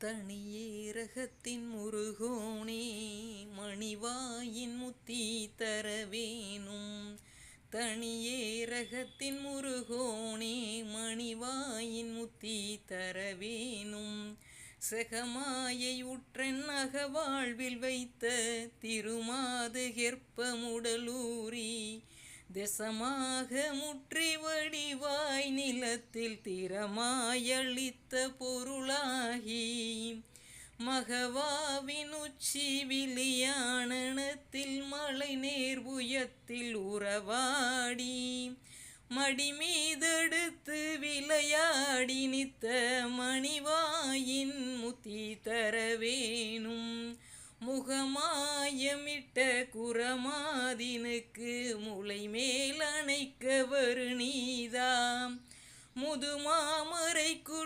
தனியேரகத்தின் முருகோனே மணிவாயின் முத்தி தரவேணும் தனியேரகத்தின் முருகோனே மணிவாயின் முத்தி தரவேணும் செகமாயை உற்றன் அகவாழ்வில் வைத்த திருமாது கெற்பமுடலூரி தெசமாக முற்றி வடிவாய் நிலத்தில் திறமாயளித்த பொருளாகி மகவாவின் உச்சி விலியானத்தில் மலை நேர் உயத்தில் உறவாடி மடிமீதெடுத்து விளையாடி நித்த மணிவாயின் முத்தி தரவேணும். முகமாயமிட்ட குரமாதினுக்கு முளை மேல் அணைக்க வரு நீதாம். முதுமாமரைக்கு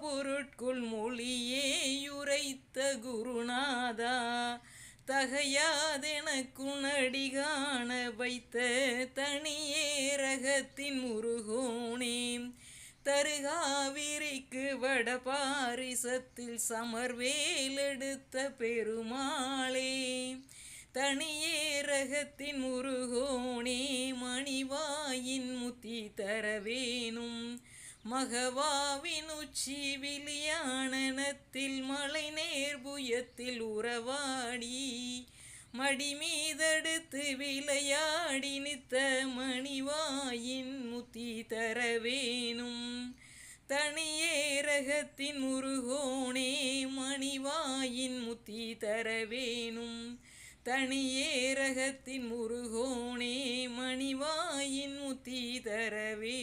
பொருட்குள் மொழியே மொழியேயுரைத்த குருநாதா தகையாதெனக்குணடிகாண காண வைத்த தனியேரகத்தின் முருகோனே தருகாவிரிக்கு வடபாரிசத்தில் சமர்வேலெடுத்த பெருமாளே தனியே ரகத்தின் முருகோனே மணிவாயின் முத்தி தரவேணும் மகவாவின் உச்சி விலியானனத்தில் மலை நேர்புயத்தில் உறவாடி மடி மடிமீதெடுத்து விளையாடி நித்த மணிவாயின் முத்தி தரவேணும். தனியேரகத்தின் முருகோனே மணிவாயின் முத்தி தரவேணும். தனியேரகத்தின் முருகோனே மணிவாயின் முத்தி தரவே